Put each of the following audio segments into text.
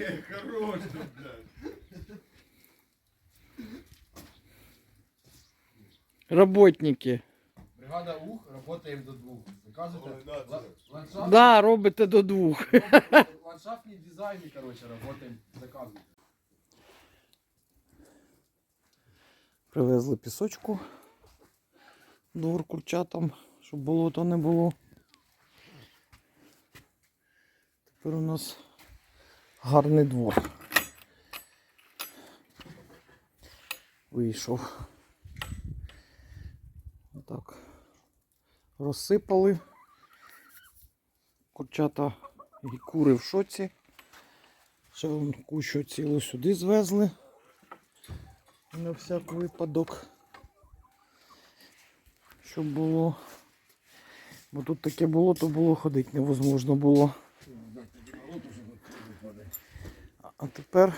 Хорош ти, блядь. Работники. Бригада УХ, работаємо до двох. Ой, на ла- ландшафт- Да, робите до двох. Ландшафтні дизайни, короче, работаємо. Заказуйте. Привезли пісочку. Двор курчатам, щоб болота не було. Тепер у нас гарний двор. Вийшов. Отак. Розсипали. Курчата і кури в шоці. Ще вон кущу цілу сюди звезли. На всяк випадок. Щоб було. Бо тут таке було, то було ходити невозможно було. А- тепер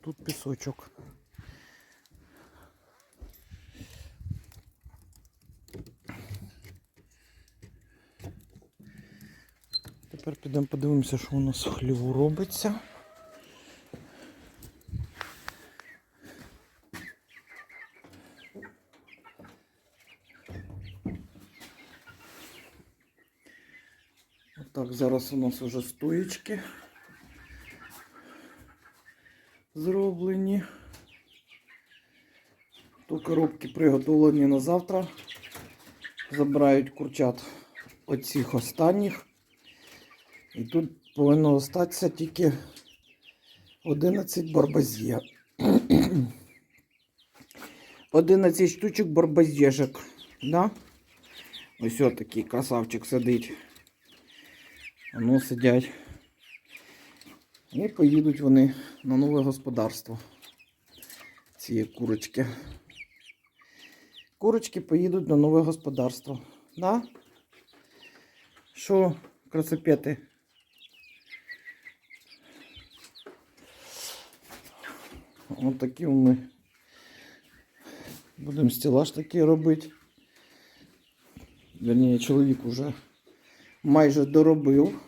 тут пісочок. Тепер підемо подивимося, що у нас хліву робиться. Так, зараз у нас вже стоїчки зроблені. То коробки приготовлені на завтра. Забирають курчат оцих останніх. І тут повинно остатися тільки 11 барбазє. 11 штучок барбазєжок. Да? Ось такий красавчик сидить. Воно сидять. І поїдуть вони на нове господарство. Ці курочки. Курочки поїдуть на нове господарство. Да? Що, красопети? Ось такі ми будемо стелаж такий робити. Верніше, чоловік уже майже доробив.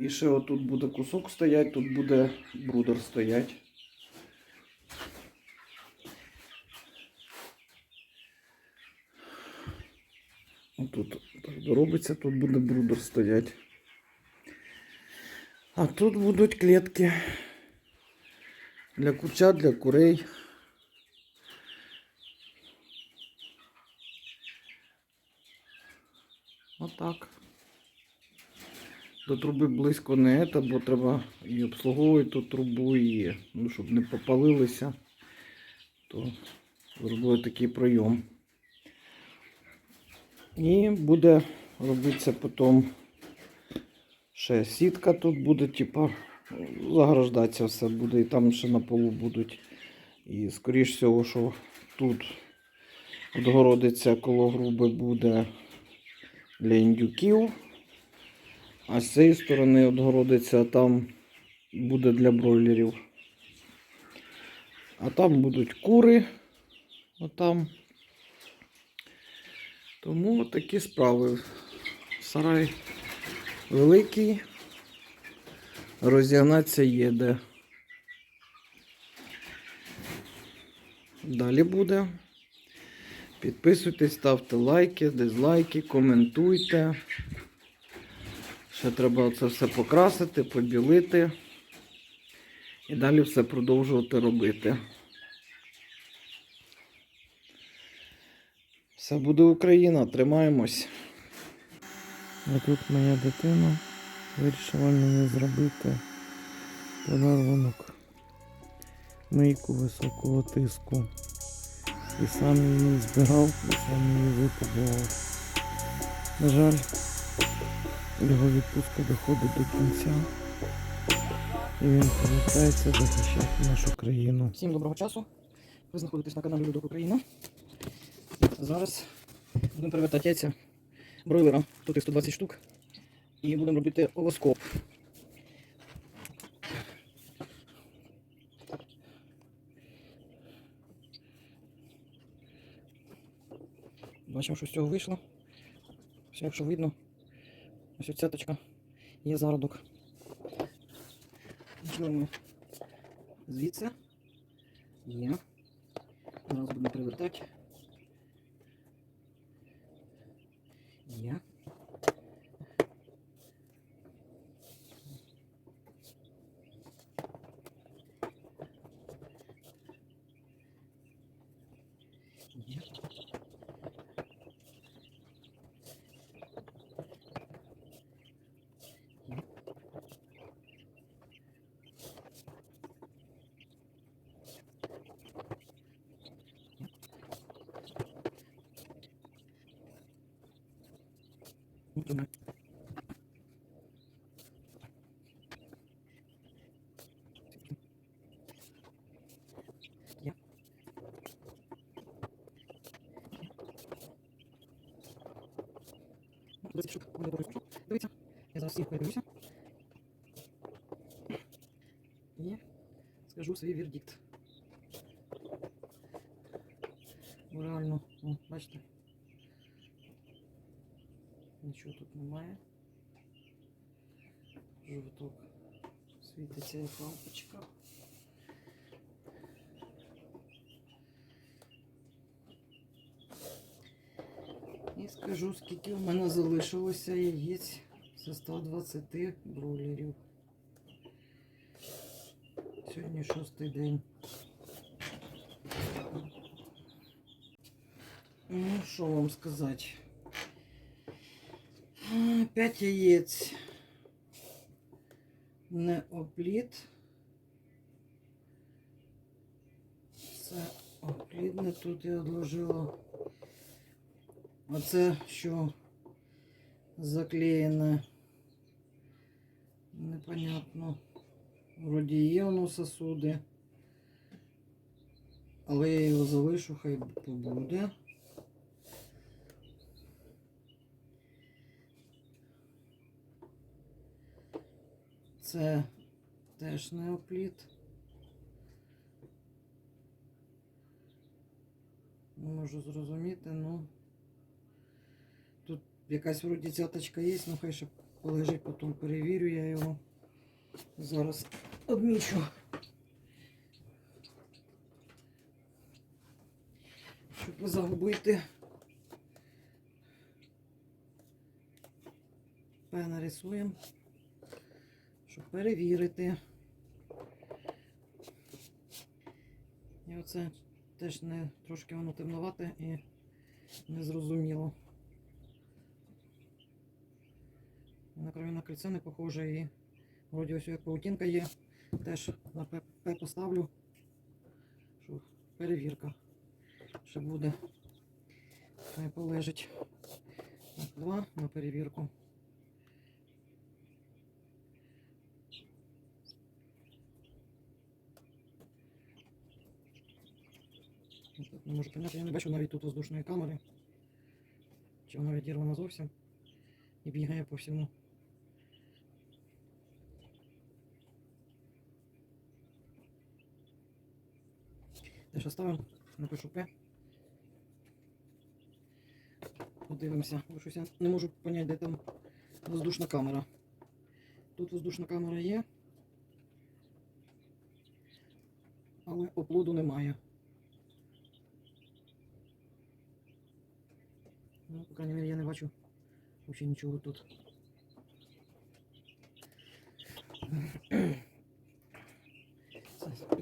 І ще отут буде кусок стоять, тут буде брудер стоять. Отут так доробиться, тут буде брудер стоять. А тут будуть клітки для курчат, для курей. Отак. До труби близько не це, бо треба і обслуговувати ту трубу, і ну, щоб не попалилися, то зробили такий пройом. І буде робитися потім ще сітка тут буде, типа, заграждатися все буде, і там ще на полу будуть. І скоріш всього, що тут відгородиться коло груби буде для індюків. А з цієї сторони відгородиться, а там буде для бройлерів. А там будуть кури. Отам. Тому такі справи. Сарай великий. Розігнатися є де. Далі буде. Підписуйтесь, ставте лайки, дизлайки, коментуйте. Ще треба це все покрасити, побілити. І далі все продовжувати робити. Все буде Україна, тримаємось. А тут моя дитина вирішила мені зробити подарунок. Мийку високого тиску. І сам її збирав, і сам її випробував. На жаль, його відпустка доходить до кінця. І він повертається захищати нашу країну. Всім доброго часу. Ви знаходитесь на каналі Людок Україна. Зараз будемо перевертати яйця бройлера, тут їх 120 штук. І будемо робити овоскоп. Бачимо, що з цього вийшло. Ось якщо видно, ось ця точка є зародок. Почнемо звідси. Є. Зараз будемо привертати. Є. дивіться, що буде добре пішло. Дивіться, я зараз всіх передивлюся. І скажу свій вердикт. Бо реально, о, бачите, нічого тут немає. Жовток світиться як лампочка. Скажу, скільки в мене залишилося яєць зі 120 бройлерів. Сьогодні шостий день. Ну, що вам сказати? П'ять яєць. Не опліт. Це оплідне тут я odложила. Оце що заклеєне. Непонятно. Вроді є воно сосуди. Але я його залишу, хай побуде. Це теж неопліт. Не можу зрозуміти, ну якась вроді цяточка є, ну хай ще полежить, потім перевірю я його. Зараз одмічу. Щоб загубити. Перенарисуємо щоб перевірити. І оце теж не трошки воно темновате і незрозуміло. На кров'яне кільце не похоже і вроді ось як паутинка є. Теж на ПП поставлю, що перевірка ще буде. Хай полежить. Два на перевірку. Не можу поняти, я не бачу навіть тут воздушної камери. Чи вона відірвана зовсім і бігає по всьому. Теж оставимо, напишу П. Подивимося, щось я не можу поняти, де там воздушна камера. Тут воздушна камера є, але оплоду немає. Ну, по крайней мере, я не бачу взагалі нічого тут.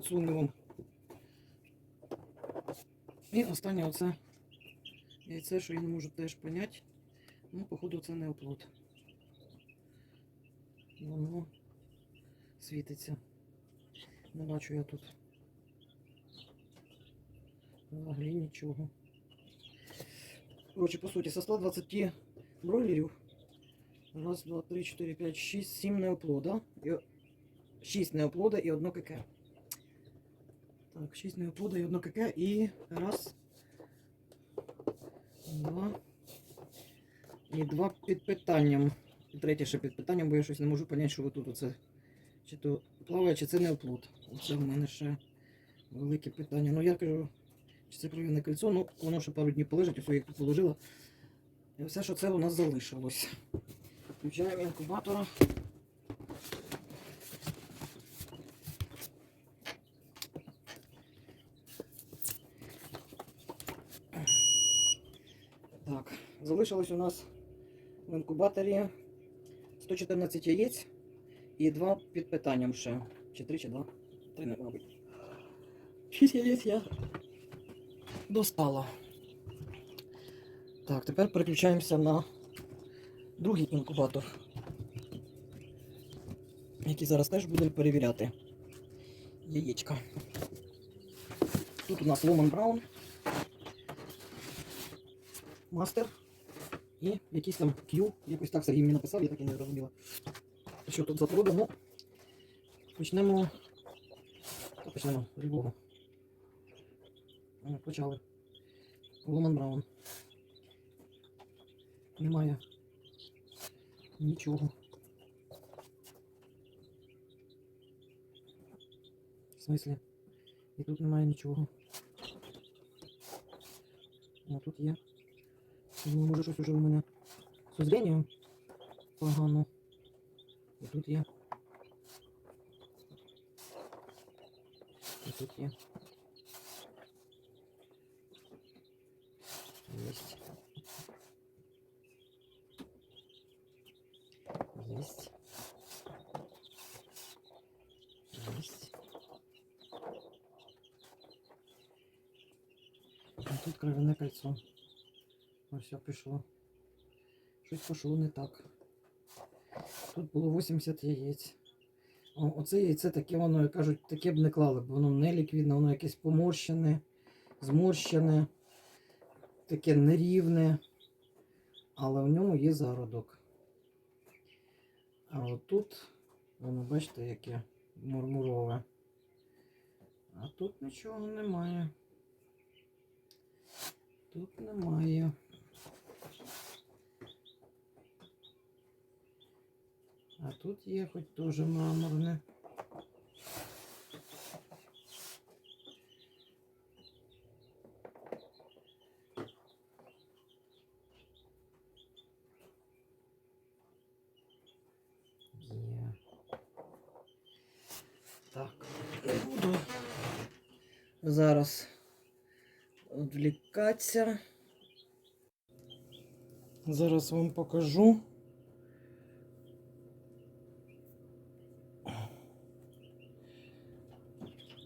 Це вам. І останнє оце яйце, що я не можу теж поняти. Ну, походу, це не оплот. Воно світиться. Не бачу я тут. Взагалі нічого. Короче, по суті, со 120 бройлерів. Раз, два, три, чотири, п'ять, шість, сім неоплода. Шість неоплода і одно КК. Так, шість неоплода і одно КК. І раз. Два. І два під питанням. І третє ще під питанням, бо я щось не можу поняти, що ви тут оце. Чи то плаває, чи це не оплот. Оце в мене ще велике питання. Ну я кажу, чи це кров'яне кольцо, ну воно ще пару днів полежить, ось я тут положила. І все, що це у нас залишилось. Включаємо інкубатора. Так, залишилось у нас в інкубаторі 114 яєць і два під питанням ще. Чи три, чи два? Три, не, мабуть. Шість яєць я достала. Так, тепер переключаємося на другий інкубатор, який зараз теж буде перевіряти яєчка. Тут у нас Ломан Браун, Мастер і якийсь там Q, якось так Сергій мені написав, я так і не зрозуміла. Що тут за порода, ну почнемо. Та Почнемо з любого. Е, Почали. Ломан Браун. Немає нічого. В смислі? І тут немає нічого. А тут є. Ну, може щось уже у мене з зрінням погано. І тут є. І тут є. Есть. Есть. Есть. А тут кровяне кольцо. Ось все пішло. Щось пішло не так. Тут було 80 яєць. Оце яйце таке воно, як кажуть, таке б не клали, бо воно не ліквідне, воно якесь поморщене, зморщене, таке нерівне, але в ньому є зародок. А отут, воно бачите, яке мурмурове. А тут нічого немає. Тут немає. А тут є хоч теж мраморне. Є. Так, не буду зараз відвлікатися. Зараз вам покажу.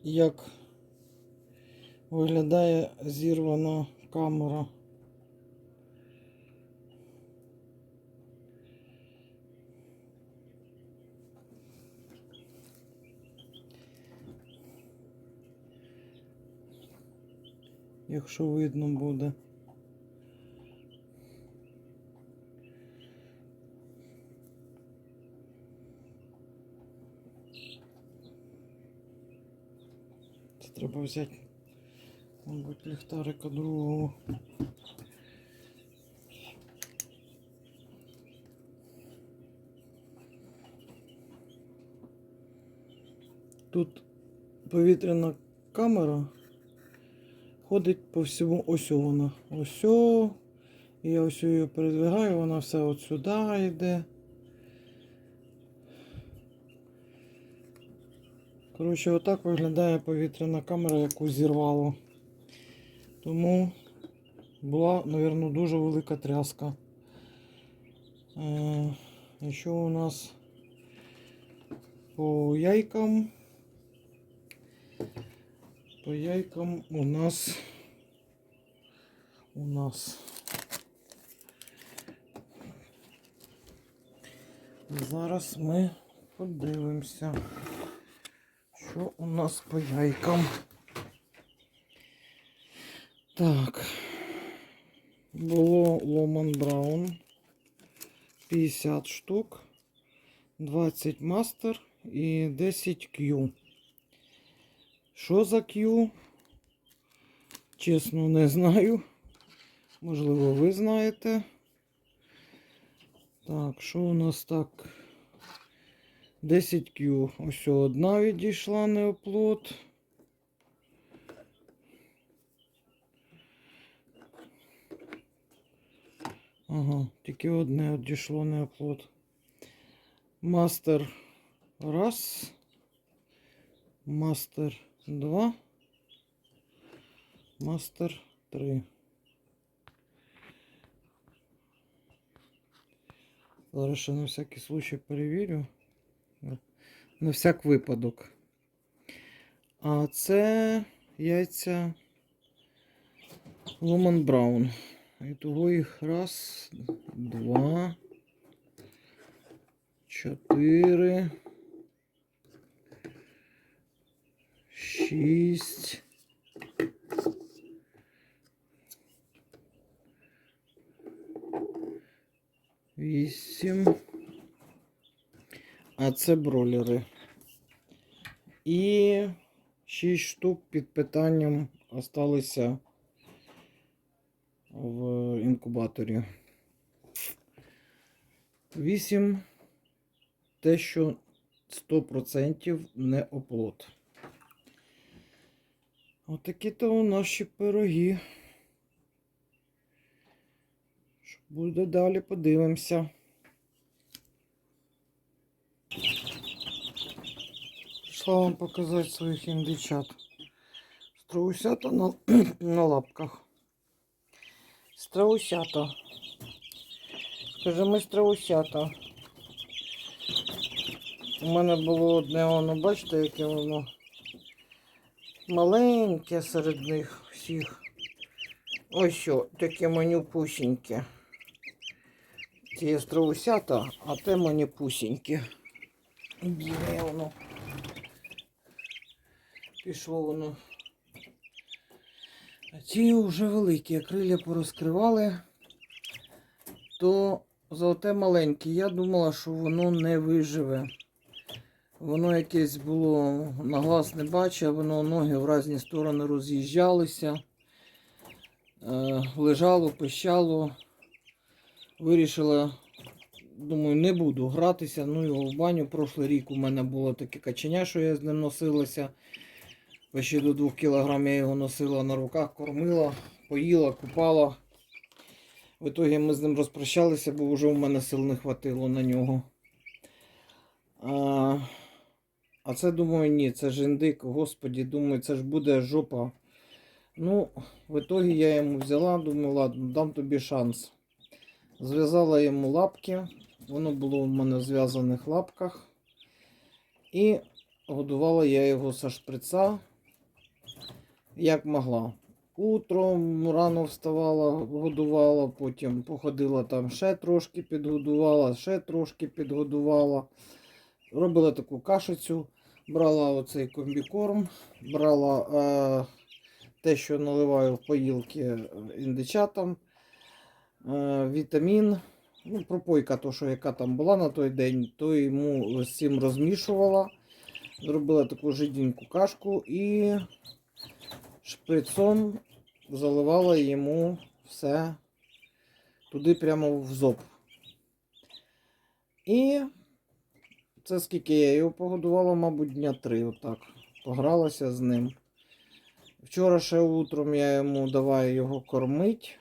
Як виглядає зірвана камера. Якщо видно буде. Це треба взяти, мабуть, ліхтарика другого. Тут повітряна камера ходить по всьому ось вона. Ось. І я ось її передвигаю, вона все от сюди йде. Коротше, отак виглядає повітряна камера, яку зірвало. Тому була, мабуть, дуже велика тряска. Е, і що у нас по яйкам? По яйкам у нас у нас зараз ми подивимося. Що у нас по яйкам? Так. Було Ломан Браун 50 штук, 20 мастер і 10 Q. Що за Q? Чесно, не знаю. Можливо, ви знаєте. Так, що у нас так? 10 Q. Ось одна відійшла неоплод. Ага, тільки одне одійшло не оплот. Мастер раз. Мастер два. Мастер три. Зараз ще на всякий случай перевірю. На всяк випадок. А це яйця Ломан Браун. І того їх раз, два, чотири, шість. Вісім. А це бролери. І 6 штук під питанням осталися в інкубаторі. 8 те, що 100% не оплот. Отакі то наші пироги. Що буде далі, подивимося. Пішла вам показати своїх індичат. Страусята на, на лапках. Страусята. Скажи, ми страусята. У мене було одне воно, бачите, яке воно маленьке серед них всіх. Ось що, таке манюпусіньке. Ці страусята, а те манюпусіньке. Біле воно. Пішло воно. А ці вже великі, криля порозкривали, то золоте маленьке. Я думала, що воно не виживе. Воно якесь було на глаз не бачив, воно ноги в різні сторони роз'їжджалися, е, лежало, пищало. Вирішила, думаю, не буду гратися. Ну його в баню. Прошлий рік у мене було таке каченя, що я з ним носилася. Ще до 2 кг я його носила на руках, кормила, поїла, купала. В итогі ми з ним розпрощалися, бо вже у мене сил не хватило на нього. А, а це думаю, ні, це ж індик, господі, думаю, це ж буде жопа. Ну, в итогі я йому взяла, думаю, ладно, дам тобі шанс. Зв'язала йому лапки, воно було у мене в зв'язаних лапках. І годувала я його со шприца, як могла. Утром рано вставала, годувала, потім походила там ще трошки підгодувала, ще трошки підгодувала. Робила таку кашицю, брала оцей комбікорм, брала е, те, що наливаю в поїлки індичатам, е, вітамін. Ну, пропойка, то, що яка там була на той день, то йому цим розмішувала. Зробила таку жиденьку кашку і шприцом заливала йому все туди прямо в зоб. І це скільки я його погодувала, мабуть, дня три отак. Погралася з ним. Вчора ще утром я йому давай його кормить.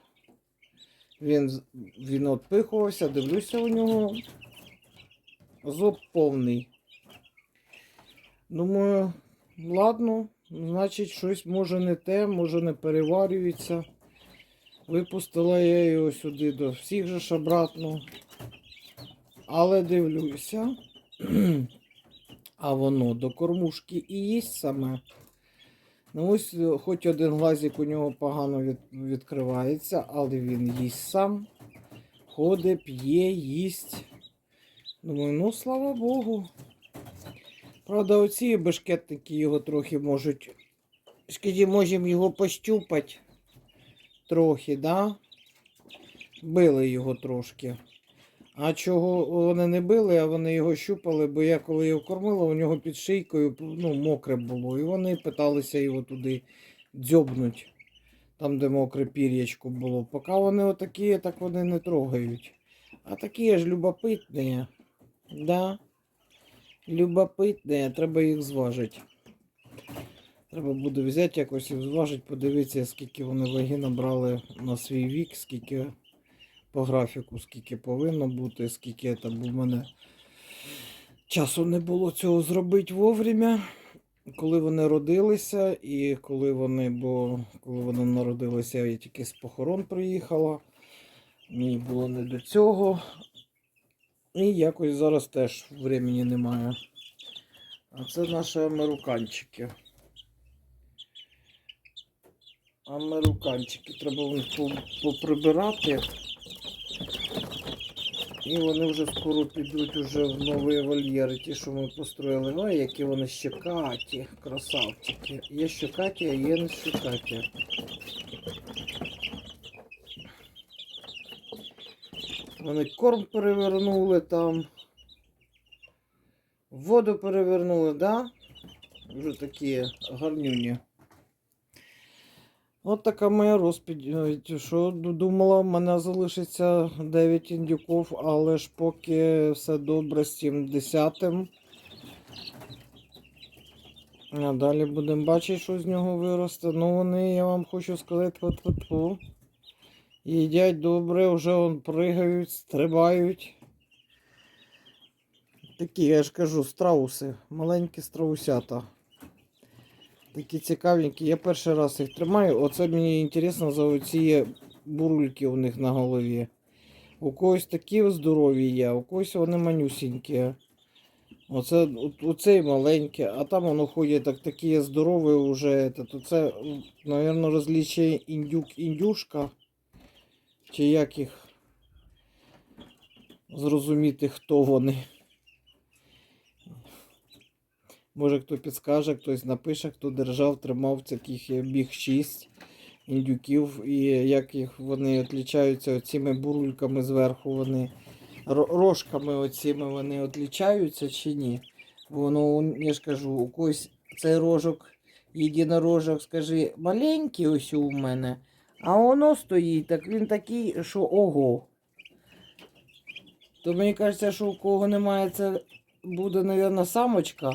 Він, він отпихувався, дивлюся у нього. Зоб повний. Думаю, ладно, значить, щось може не те, може не переварюється. Випустила я його сюди до всіх же ж обратно. Але дивлюся, а воно до кормушки і їсть саме. Ну ось е, хоч один глазик у нього погано від, відкривається, але він їсть сам. Ходить, п'є, їсть. Думаю, ну слава Богу. Правда, оці бешкетники його трохи можуть. Скажі, можемо його пощупати. Трохи, да? Били його трошки. А чого вони не били, а вони його щупали, бо я коли його кормила, у нього під шийкою ну, мокре було. І вони питалися його туди дзьобнуть, там, де мокре пір'ячко було. Поки вони отакі, так вони не трогають. А такі ж любопитні. Да? Любопитні, треба їх зважити. Треба буде взяти якось і зважити, подивитися, скільки вони ваги набрали на свій вік, скільки по графіку, скільки повинно бути, скільки бо в мене часу не було цього зробити вовремя. Коли вони родилися, і коли вони, бо коли вони народилися, я тільки з похорон приїхала. Мені було не до цього. І якось зараз теж времени немає. А це наші американчики. Американчики. Треба в поприбирати. І вони вже скоро підуть уже в нові вольєри, ті, що ми построїли. Ой, які вони щекаті, красавчики. Є щекаті, а є не щекаті. Вони корм перевернули там. Воду перевернули, да? Вже такі гарнюні. От така моя розпідь. Що думала, в мене залишиться 9 індюків, але ж поки все добре з цим 10. А далі будемо бачити, що з нього виросте. Ну вони, я вам хочу сказати, от Їдять добре, вже он пригають, стрибають. Такі, я ж кажу, страуси, маленькі страусята. Такі цікавенькі. Я перший раз їх тримаю. Оце мені цікаво за оці бурульки у них на голові. У когось такі здорові є, у когось вони манюсінькі. Оце, оцей маленький, а там воно ходять так, такі здорові вже. То це, мабуть, розлічує індюк-індюшка. Чи як їх зрозуміти, хто вони. Може хто підскаже, хтось напише, хто держав, тримав таких біг 6 індюків, і як їх вони відрізняються оціми бурульками зверху, вони рожками оціми вони відрізняються чи ні. Воно, я ж кажу, у когось цей рожок, єдинорожок, скажи, маленький ось у мене. А воно стоїть, так він такий, що ого. То мені кажеться, що у кого немає, це буде, мабуть, самочка,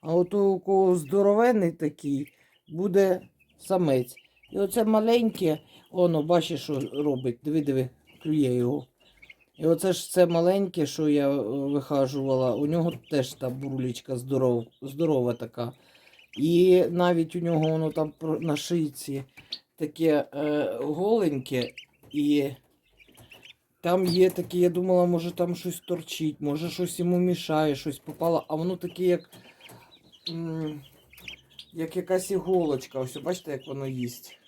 а от у кого здоровенний такий, буде самець. І оце маленьке, воно, бачиш, що робить. Диви, диви, клює його. І оце ж це маленьке, що я е, вихажувала, у нього теж та бурлічка здоров, здорова така. І навіть у нього воно там на шийці таке е, голеньке, і там є таке, я думала, може там щось торчить, може щось йому мішає, щось попало, а воно таке, як, м, як якась іголочка. Ось бачите, як воно їсть.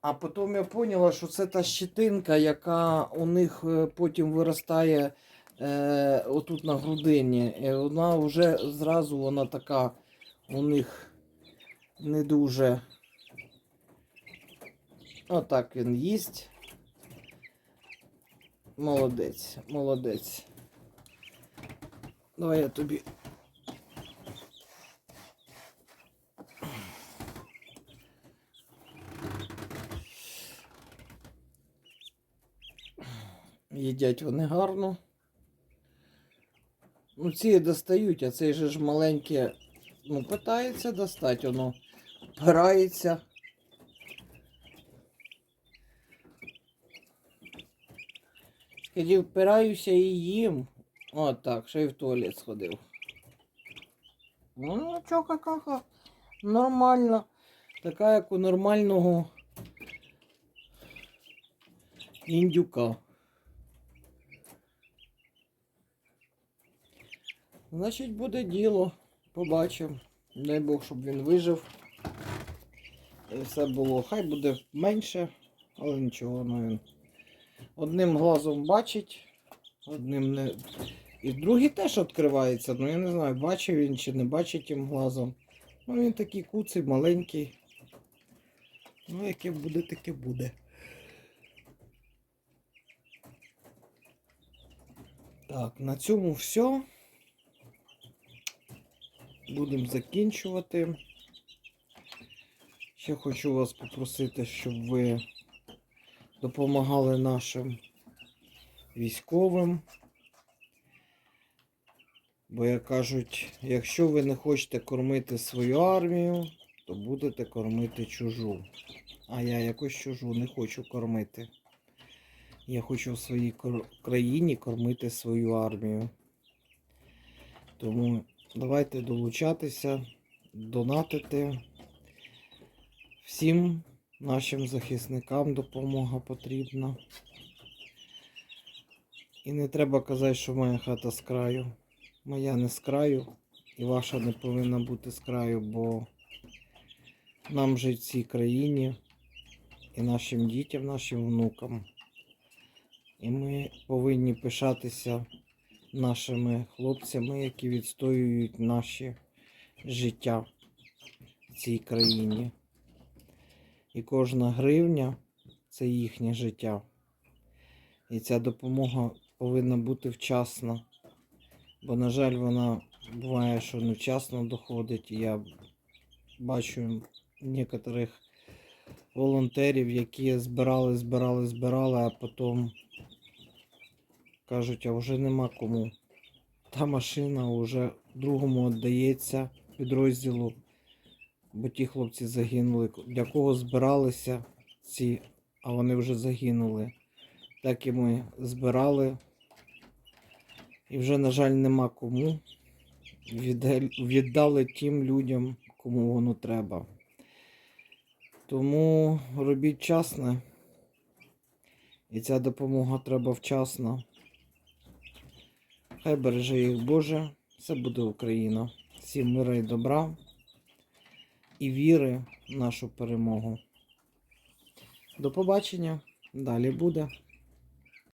А потім я поняла, що це та щетинка, яка у них е, потім виростає е, отут на грудині. І вона вже зразу вона така у них не дуже. Отак він їсть. Молодець, молодець. Давай я тобі. Їдять вони гарно. Ну, ці достають, а цей же ж маленький, ну, питається достати, воно впирається. Тоді впираюся і їм. От так, ще й в туалет сходив. Ну, чо, какаха. Нормально. Така, як у нормального індюка. Значить, буде діло. Побачимо. Дай Бог, щоб він вижив. Все було. Хай буде менше, але нічого, ну він. Одним глазом бачить, одним не. І другий теж відкривається. Ну я не знаю, бачив він чи не бачить тим глазом. Ну він такий куций, маленький. Ну, яке буде, таке буде. Так, на цьому все. Будемо закінчувати. Ще хочу вас попросити, щоб ви допомагали нашим військовим. Бо, як кажуть, якщо ви не хочете кормити свою армію, то будете кормити чужу. А я якось чужу не хочу кормити. Я хочу в своїй країні кормити свою армію. Тому давайте долучатися, донатити. Всім нашим захисникам допомога потрібна. І не треба казати, що моя хата з краю. Моя не з краю, і ваша не повинна бути з краю, бо нам жить в цій країні і нашим дітям, нашим внукам. І ми повинні пишатися нашими хлопцями, які відстоюють наші життя в цій країні. І кожна гривня це їхнє життя. І ця допомога повинна бути вчасна. Бо, на жаль, вона буває, що невчасно доходить. Я бачу некоторих волонтерів, які збирали, збирали, збирали, а потім кажуть, а вже нема кому. Та машина вже другому віддається підрозділу, бо ті хлопці загинули. Для кого збиралися ці, а вони вже загинули. Так і ми збирали. І вже, на жаль, нема кому. Віддали тим людям, кому воно треба. Тому робіть часно. І ця допомога треба вчасно. Хай береже їх Боже, все буде Україна. Всім мира і добра і віри в нашу перемогу. До побачення. Далі буде.